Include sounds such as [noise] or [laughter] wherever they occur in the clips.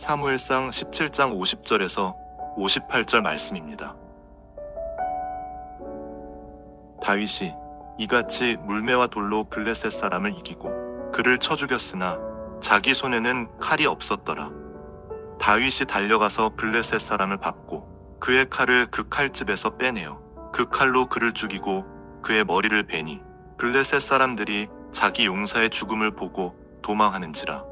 사무엘상 17장 50절에서 58절 말씀입니다. 다윗이 이같이 물매와 돌로 블레셋 사람을 이기고 그를 쳐 죽였으나 자기 손에는 칼이 없었더라. 다윗이 달려가서 블레셋 사람을 밟고 그의 칼을 그 칼집에서 빼내어 그 칼로 그를 죽이고 그의 머리를 베니 블레셋 사람들이 자기 용사의 죽음을 보고 도망하는지라.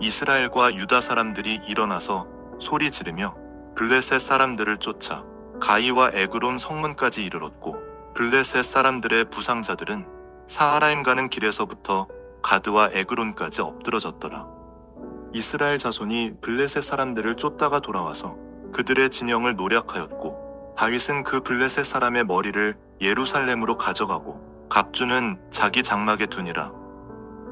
이스라엘과 유다 사람들이 일어나서 소리 지르며 블레셋 사람들을 쫓아 가이와 에그론 성문까지 이르렀고 블레셋 사람들의 부상자들은 사하라임 가는 길에서부터 가드와 에그론까지 엎드러졌더라. 이스라엘 자손이 블레셋 사람들을 쫓다가 돌아와서 그들의 진영을 노략하였고 다윗은 그 블레셋 사람의 머리를 예루살렘으로 가져가고 갑주는 자기 장막에 두니라.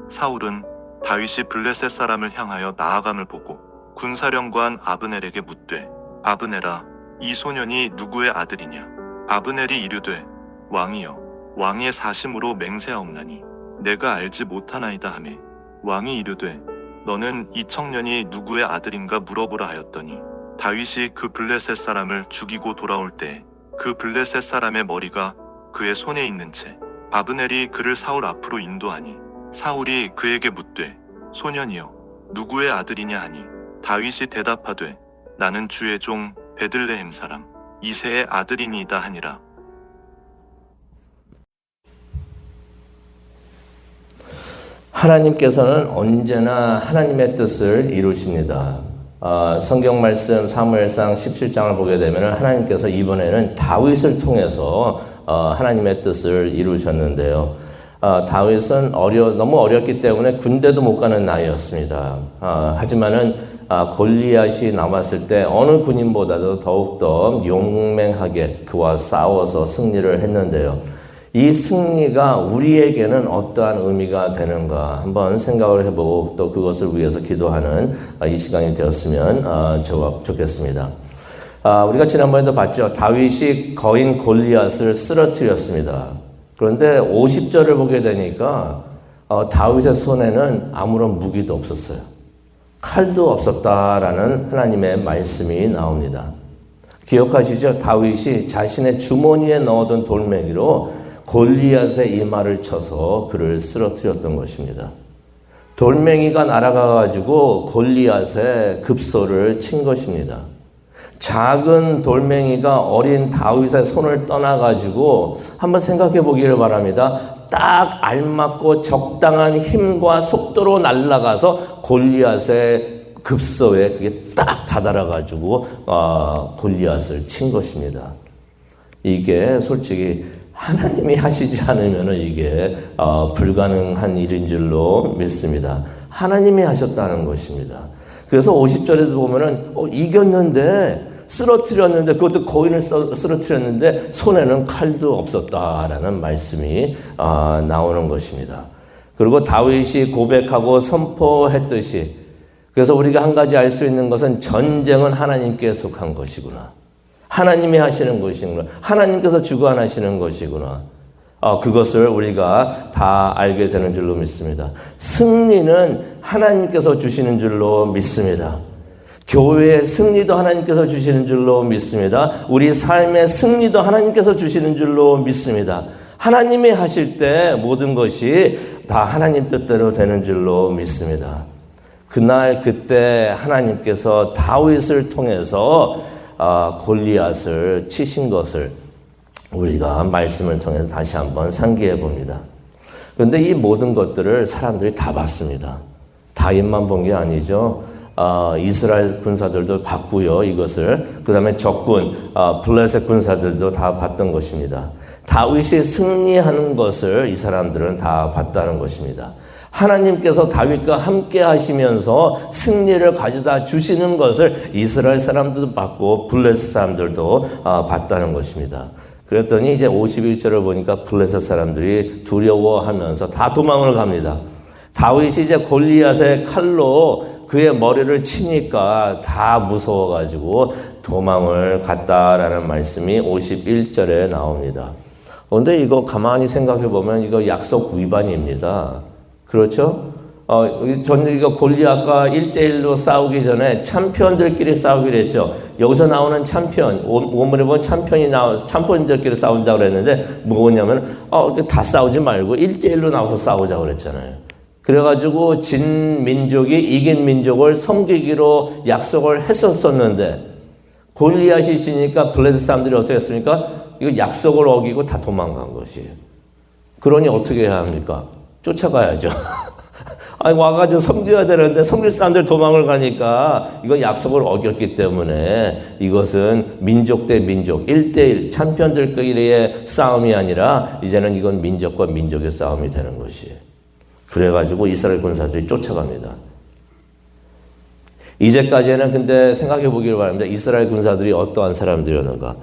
사울은 다윗이 블레셋 사람을 향하여 나아감을 보고 군사령관 아브넬에게 묻되 아브넬아 이 소년이 누구의 아들이냐? 아브넬이 이르되 왕이여 왕의 사심으로 맹세하옵나니 내가 알지 못하나이다 하매 왕이 이르되 너는 이 청년이 누구의 아들인가 물어보라 하였더니 다윗이 그 블레셋 사람을 죽이고 돌아올 때 그 블레셋 사람의 머리가 그의 손에 있는 채 아브넬이 그를 사울 앞으로 인도하니 사울이 그에게 묻되 소년이여 누구의 아들이냐 하니 다윗이 대답하되 나는 주의 종 베들레헴 사람 이세의 아들이니이다 하니라 하나님께서는 언제나 하나님의 뜻을 이루십니다. 어, 성경 말씀 사무엘상 17장을 보게 되면 하나님께서 이번에는 다윗을 통해서 어, 하나님의 뜻을 이루셨는데요. 어, 다윗은 어려 너무 어렸기 때문에 군대도 못 가는 나이였습니다. 어, 하지만은 아, 골리앗이 남았을 때 어느 군인보다도 더욱더 용맹하게 그와 싸워서 승리를 했는데요. 이 승리가 우리에게는 어떠한 의미가 되는가 한번 생각을 해보고 또 그것을 위해서 기도하는 아, 이 시간이 되었으면 아, 좋겠습니다. 아, 우리가 지난번에도 봤죠. 다윗이 거인 골리앗을 쓰러뜨렸습니다. 그런데 50절을 보게 되니까 어, 다윗의 손에는 아무런 무기도 없었어요. 칼도 없었다라는 하나님의 말씀이 나옵니다. 기억하시죠? 다윗이 자신의 주머니에 넣어둔 돌멩이로 골리앗의 이마를 쳐서 그를 쓰러뜨렸던 것입니다. 돌멩이가 날아가 가지고 골리앗의 급소를 친 것입니다. 작은 돌멩이가 어린 다윗의 손을 떠나 가지고 한번 생각해 보기를 바랍니다. 딱 알맞고 적당한 힘과 속도로 날아가서 골리앗의 급소에 그게 딱 다다라 가지고 어, 골리앗을 친 것입니다. 이게 솔직히 하나님이 하시지 않으면 이게 어, 불가능한 일인 줄로 믿습니다. 하나님이 하셨다는 것입니다. 그래서 50절에도 보면은 어, 이겼는데 쓰러뜨렸는데 그것도 거인을 쓰러뜨렸는데 손에는 칼도 없었다라는 말씀이 어, 나오는 것입니다. 그리고 다윗이 고백하고 선포했듯이 그래서 우리가 한 가지 알 수 있는 것은 전쟁은 하나님께 속한 것이구나. 하나님이 하시는 것이구나. 하나님께서 주관하시는 것이구나. 어, 그것을 우리가 다 알게 되는 줄로 믿습니다. 승리는 하나님께서 주시는 줄로 믿습니다. 교회의 승리도 하나님께서 주시는 줄로 믿습니다. 우리 삶의 승리도 하나님께서 주시는 줄로 믿습니다. 하나님이 하실 때 모든 것이 다 하나님 뜻대로 되는 줄로 믿습니다. 그날 그때 하나님께서 다윗을 통해서 아, 골리앗을 치신 것을 우리가 말씀을 통해서 다시 한번 상기해 봅니다. 그런데 이 모든 것들을 사람들이 다 봤습니다. 다윗만 본 게 아니죠. 어, 이스라엘 군사들도 봤고요. 이것을 그 다음에 적군 어, 블레셋 군사들도 다 봤던 것입니다. 다윗이 승리하는 것을 이 사람들은 다 봤다는 것입니다. 하나님께서 다윗과 함께 하시면서 승리를 가져다 주시는 것을 이스라엘 사람들도 봤고 블레셋 사람들도 어, 봤다는 것입니다. 그랬더니 이제 51절을 보니까 블레셋 사람들이 두려워하면서 다 도망을 갑니다. 다윗이 이제 골리앗의 칼로 그의 머리를 치니까 다 무서워가지고 도망을 갔다라는 말씀이 51절에 나옵니다. 그런데 이거 가만히 생각해 보면 이거 약속 위반입니다. 그렇죠? 어, 전 이거 골리앗과 1대1로 싸우기 전에 챔피언들끼리 싸우기로 했죠. 여기서 나오는 챔피언, 원문에 보면 챔피언이 나와, 챔피언들끼리 싸운다고 그랬는데, 뭐냐면, 어, 다 싸우지 말고 1대1로 나와서 싸우자고 그랬잖아요. 그래가지고 진 민족이 이긴 민족을 섬기기로 약속을 했었었는데, 골리앗이 지니까 블레셋 사람들이 어떻게 했습니까? 이거 약속을 어기고 다 도망간 것이에요. 그러니 어떻게 해야 합니까? 쫓아가야죠. [laughs] 아니, 와가지고 섬겨야 되는데 섬길 사람들 도망을 가니까 이건 약속을 어겼기 때문에 이것은 민족 대 민족, 1대1 참편들끼리의 싸움이 아니라 이제는 이건 민족과 민족의 싸움이 되는 것이에요. 그래가지고 이스라엘 군사들이 쫓아갑니다. 이제까지는 근데 생각해 보기를 바랍니다. 이스라엘 군사들이 어떠한 사람들이었는가?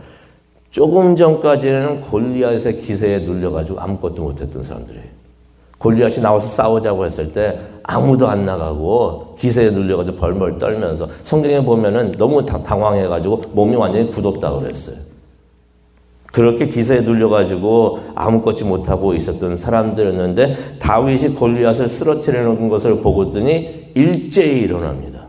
조금 전까지는 골리앗의 기세에 눌려가지고 아무것도 못했던 사람들이에요. 골리앗이 나와서 싸우자고 했을 때 아무도 안 나가고 기세에 눌려가지고 벌벌 떨면서 성경에 보면은 너무 당황해가지고 몸이 완전히 굳었다 그랬어요. 그렇게 기세에 눌려가지고 아무것도 못하고 있었던 사람들이었는데 다윗이 골리앗을 쓰러뜨리는 것을 보고더니 일제히 일어납니다.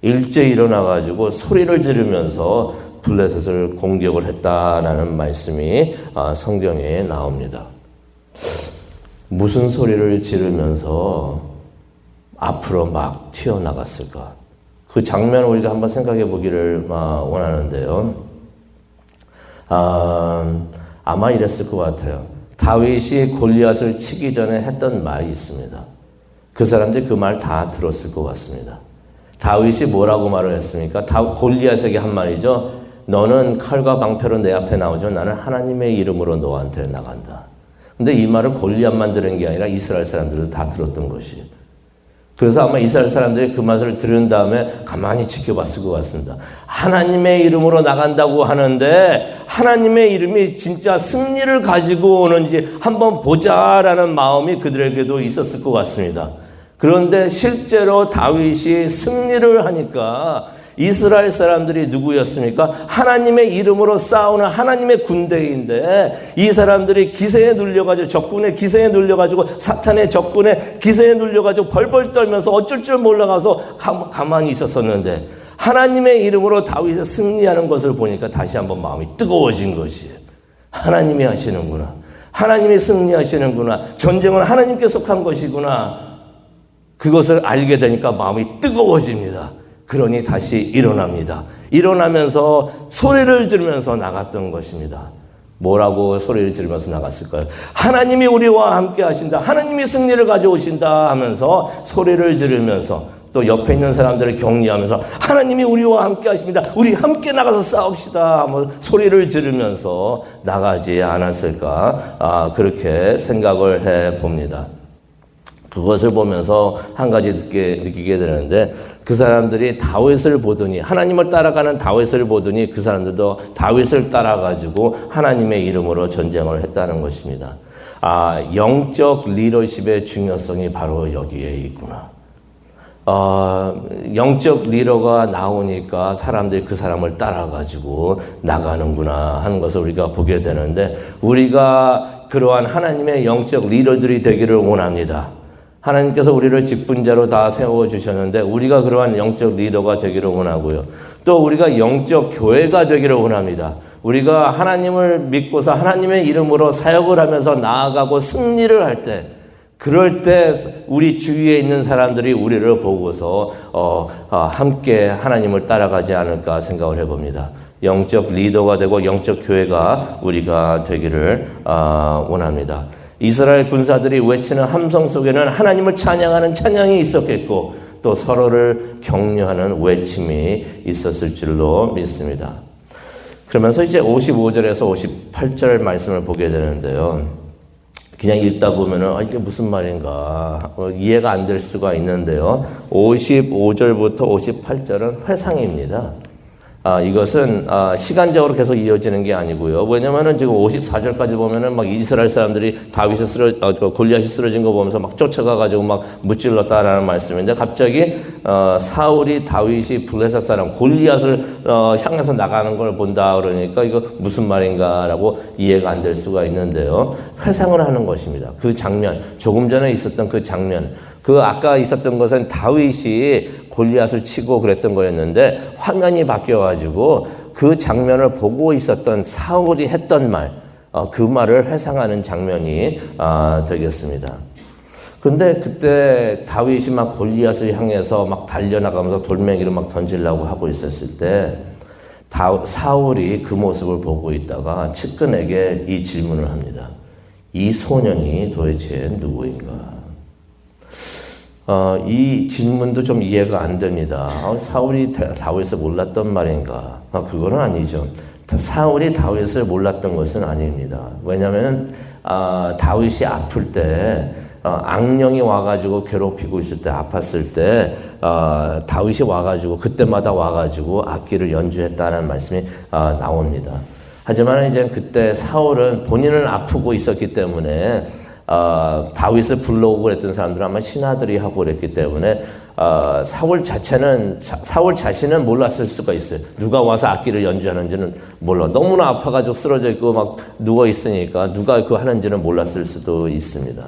일제히 일어나가지고 소리를 지르면서 블레셋을 공격을 했다라는 말씀이 아, 성경에 나옵니다. 무슨 소리를 지르면서 앞으로 막 튀어나갔을까? 그 장면을 우리가 한번 생각해 보기를 원하는데요. 아, 아마 이랬을 것 같아요. 다윗이 골리앗을 치기 전에 했던 말이 있습니다. 그 사람들이 그 말 다 들었을 것 같습니다. 다윗이 뭐라고 말을 했습니까? 다 골리앗에게 한 말이죠. 너는 칼과 방패로 내 앞에 나오죠. 나는 하나님의 이름으로 너한테 나간다. 근데 이 말을 골리앗만 들은 게 아니라 이스라엘 사람들도 다 들었던 것이에요. 그래서 아마 이스라엘 사람들이 그 말을 들은 다음에 가만히 지켜봤을 것 같습니다. 하나님의 이름으로 나간다고 하는데 하나님의 이름이 진짜 승리를 가지고 오는지 한번 보자라는 마음이 그들에게도 있었을 것 같습니다. 그런데 실제로 다윗이 승리를 하니까 이스라엘 사람들이 누구였습니까? 하나님의 이름으로 싸우는 하나님의 군대인데 이 사람들이 기세에 눌려가지고 적군의 기세에 눌려가지고 사탄의 적군의 기세에 눌려가지고 벌벌 떨면서 어쩔 줄 몰라가서 가만히 있었었는데 하나님의 이름으로 다윗이 승리하는 것을 보니까 다시 한번 마음이 뜨거워진 것이에요. 하나님이 하시는구나. 하나님이 승리하시는구나. 전쟁은 하나님께 속한 것이구나. 그것을 알게 되니까 마음이 뜨거워집니다. 그러니 다시 일어납니다. 일어나면서 소리를 지르면서 나갔던 것입니다. 뭐라고 소리를 지르면서 나갔을까요? 하나님이 우리와 함께 하신다. 하나님이 승리를 가져오신다 하면서 소리를 지르면서 또 옆에 있는 사람들을 격려하면서 하나님이 우리와 함께 하십니다. 우리 함께 나가서 싸웁시다. 하며 소리를 지르면서 나가지 않았을까? 아, 그렇게 생각을 해 봅니다. 그것을 보면서 한 가지 느끼게, 느끼게 되는데 그 사람들이 다윗을 보더니 하나님을 따라가는 다윗을 보더니 그 사람들도 다윗을 따라가지고 하나님의 이름으로 전쟁을 했다는 것입니다. 아, 영적 리더십의 중요성이 바로 여기에 있구나. 어, 영적 리더가 나오니까 사람들이 그 사람을 따라가지고 나가는구나 하는 것을 우리가 보게 되는데 우리가 그러한 하나님의 영적 리더들이 되기를 원합니다. 하나님께서 우리를 직분자로 다 세워 주셨는데 우리가 그러한 영적 리더가 되기를 원하고요. 또 우리가 영적 교회가 되기를 원합니다. 우리가 하나님을 믿고서 하나님의 이름으로 사역을 하면서 나아가고 승리를 할 때, 그럴 때 우리 주위에 있는 사람들이 우리를 보고서 어, 어, 함께 하나님을 따라가지 않을까 생각을 해봅니다. 영적 리더가 되고 영적 교회가 우리가 되기를 어, 원합니다. 이스라엘 군사들이 외치는 함성 속에는 하나님을 찬양하는 찬양이 있었겠고 또 서로를 격려하는 외침이 있었을 줄로 믿습니다. 그러면서 이제 55절에서 58절 말씀을 보게 되는데요. 그냥 읽다 보면은 아, 이게 무슨 말인가 어, 이해가 안 될 수가 있는데요. 55절부터 58절은 회상입니다. 아, 이것은 아, 시간적으로 계속 이어지는 게 아니고요. 왜냐면은 지금 54절까지 보면은 막 이스라엘 사람들이 다윗이 쓰러 어, 골리앗이 쓰러진 거 보면서 막 쫓아가 가지고 막 무찔렀다라는 말씀인데 갑자기 어, 사울이 다윗이 블레셋 사람 골리앗을 어, 향해서 나가는 걸 본다 그러니까 이거 무슨 말인가라고 이해가 안 될 수가 있는데요. 회상을 하는 것입니다. 그 장면, 조금 전에 있었던 그 장면 그 아까 있었던 것은 다윗이 골리앗을 치고 그랬던 거였는데 화면이 바뀌어가지고 그 장면을 보고 있었던 사울이 했던 말, 어, 그 말을 회상하는 장면이 아, 되겠습니다. 근데 그때 다윗이 막 골리앗을 향해서 막 달려나가면서 돌멩이를 막 던지려고 하고 있었을 때 다, 사울이 그 모습을 보고 있다가 측근에게 이 질문을 합니다. 이 소년이 도대체 누구인가? 어, 이 질문도 좀 이해가 안 됩니다. 어, 사울이 다- 다윗을 몰랐던 말인가? 어, 그거는 아니죠. 사울이 다윗을 몰랐던 것은 아닙니다. 왜냐하면 아, 다윗이 아플 때 어, 악령이 와가지고 괴롭히고 있을 때 아팠을 때 어, 다윗이 와가지고 그때마다 와가지고 악기를 연주했다는 말씀이 어, 나옵니다. 하지만 이제 그때 사울은 본인은 아프고 있었기 때문에 어, 다윗을 불러오고 그랬던 사람들은 아마 신하들이 하고 그랬기 때문에 어, 사울 자체는 사, 사울 자신은 몰랐을 수가 있어요. 누가 와서 악기를 연주하는지는 몰라. 너무나 아파가지고 쓰러져 있고 막 누워 있으니까 누가 그 하는지는 몰랐을 수도 있습니다.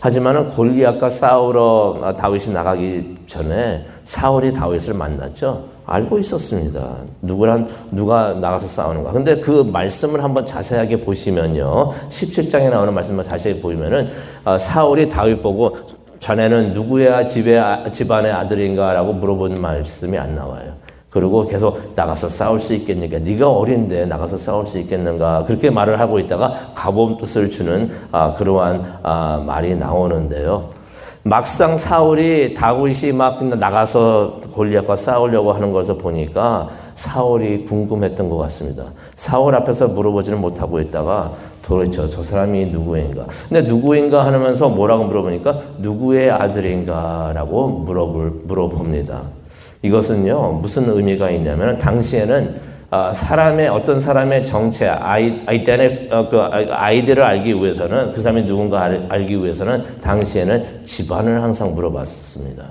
하지만은 골리앗과 싸우러 아, 다윗이 나가기 전에 사울이 다윗을 만났죠. 알고 있었습니다. 누구랑 누가 나가서 싸우는가. 근데 그 말씀을 한번 자세하게 보시면요. 17장에 나오는 말씀을 자세히 보면은 아, 사울이 다윗 보고 자네는 누구의 집의 아- 집안의 아들인가라고 물어보는 말씀이 안 나와요. 그리고 계속 나가서 싸울 수 있겠는가? 네가 어린데 나가서 싸울 수 있겠는가? 그렇게 말을 하고 있다가 가본 뜻을 주는 아, 그러한 아, 말이 나오는데요. 막상 사울이 다윗이 막 나가서 골리앗과 싸우려고 하는 것을 보니까 사울이 궁금했던 것 같습니다. 사울 앞에서 물어보지는 못하고 있다가 도대체 저 사람이 누구인가? 근데 누구인가 하면서 뭐라고 물어보니까 누구의 아들인가라고 물어볼, 물어봅니다. 이것은요 무슨 의미가 있냐면 당시에는 아, 사람의 어떤 사람의 정체 아이 아이덴의 어, 그 아이들을 알기 위해서는 그 사람이 누군가 알, 알기 위해서는 당시에는 집안을 항상 물어봤습니다.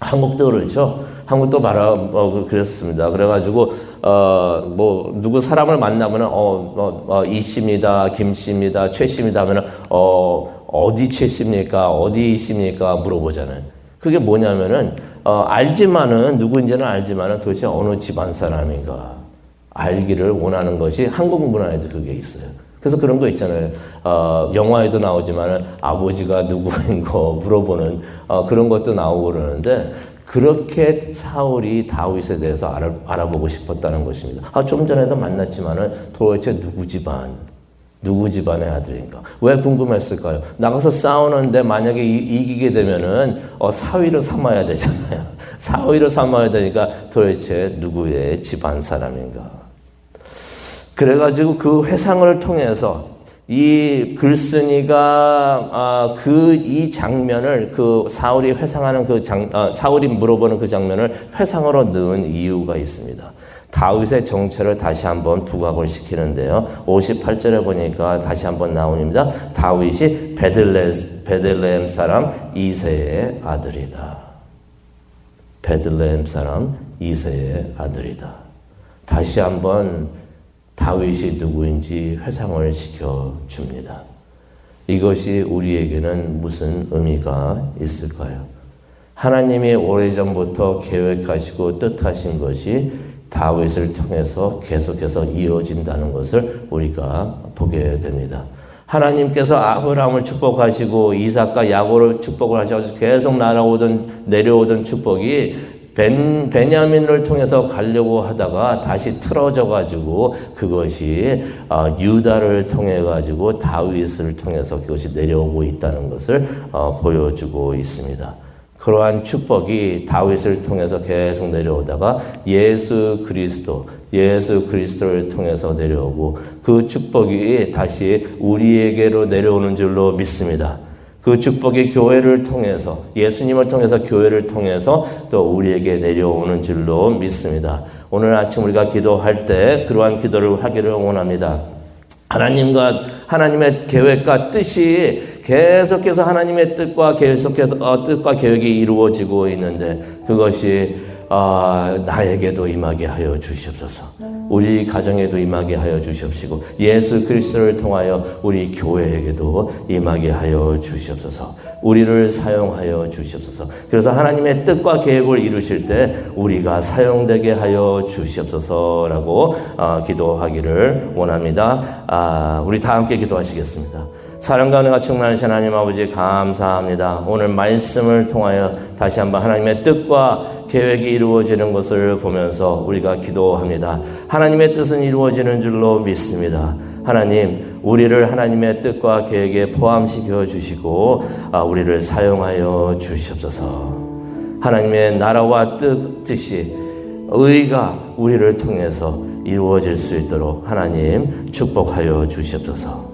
한국도 그렇죠. 한국도 바라 어, 그랬습니다. 그래가지고 어 뭐 누구 사람을 만나면은 어, 어, 어 이씨입니다, 김 씨입니다, 최 씨입니다 하면은 어 어디 최 씨입니까, 어디 이 씨입니까 물어보잖아요. 그게 뭐냐면은 어, 알지만은 누구인지는 알지만은 도대체 어느 집안 사람인가 알기를 원하는 것이 한국 문화에도 그게 있어요. 그래서 그런 거 있잖아요. 어, 영화에도 나오지만은 아버지가 누구인 거 물어보는 어, 그런 것도 나오고 그러는데 그렇게 사울이 다윗에 대해서 알아, 알아보고 싶었다는 것입니다. 아, 좀 전에도 만났지만은 도대체 누구 집안, 누구 집안의 아들인가? 왜 궁금했을까요? 나가서 싸우는데 만약에 이, 기게 되면은 어, 사위를 삼아야 되잖아요. [laughs] 사위를 삼아야 되니까 도대체 누구의 집안 사람인가? 그래가지고 그 회상을 통해서 이 글쓴이가 아, 그 이 장면을 그 사울이 회상하는 그 장, 아, 사울이 물어보는 그 장면을 회상으로 넣은 이유가 있습니다. 다윗의 정체를 다시 한번 부각을 시키는데요. 58절에 보니까 다시 한번 나옵니다. 다윗이 베들레, 베들레헴 사람 이세의 아들이다. 베들레헴 사람 이세의 아들이다. 다시 한번 다윗이 누구인지 회상을 시켜 줍니다. 이것이 우리에게는 무슨 의미가 있을까요? 하나님이 오래전부터 계획하시고 뜻하신 것이 다윗을 통해서 계속해서 이어진다는 것을 우리가 보게 됩니다. 하나님께서 아브라함을 축복하시고 이삭과 야고를 축복을 하셔서 계속 날아오던 내려오던 축복이 벤, 베냐민을 통해서 가려고 하다가 다시 틀어져 가지고 그것이 어, 유다를 통해 가지고 다윗을 통해서 그것이 내려오고 있다는 것을 어, 보여주고 있습니다. 그러한 축복이 다윗을 통해서 계속 내려오다가 예수 그리스도, 예수 그리스도를 통해서 내려오고 그 축복이 다시 우리에게로 내려오는 줄로 믿습니다. 그 축복이 교회를 통해서 예수님을 통해서 교회를 통해서 또 우리에게 내려오는 줄로 믿습니다. 오늘 아침 우리가 기도할 때 그러한 기도를 하기를 원합니다. 하나님과 하나님의 계획과 뜻이 계속해서 하나님의 뜻과 계속해서 어, 뜻과 계획이 이루어지고 있는데 그것이 어, 나에게도 임하게 하여 주시옵소서. 우리 가정에도 임하게 하여 주시옵시고 예수 그리스도를 통하여 우리 교회에게도 임하게 하여 주시옵소서. 우리를 사용하여 주시옵소서. 그래서 하나님의 뜻과 계획을 이루실 때 우리가 사용되게 하여 주시옵소서라고 어, 기도하기를 원합니다. 아, 우리 다 함께 기도하시겠습니다. 사랑과 은혜가 충만하신 하나님 아버지 감사합니다. 오늘 말씀을 통하여 다시 한번 하나님의 뜻과 계획이 이루어지는 것을 보면서 우리가 기도합니다. 하나님의 뜻은 이루어지는 줄로 믿습니다. 하나님, 우리를 하나님의 뜻과 계획에 포함시켜 주시고 아, 우리를 사용하여 주시옵소서. 하나님의 나라와 뜻, 뜻이 의가 우리를 통해서 이루어질 수 있도록 하나님 축복하여 주시옵소서.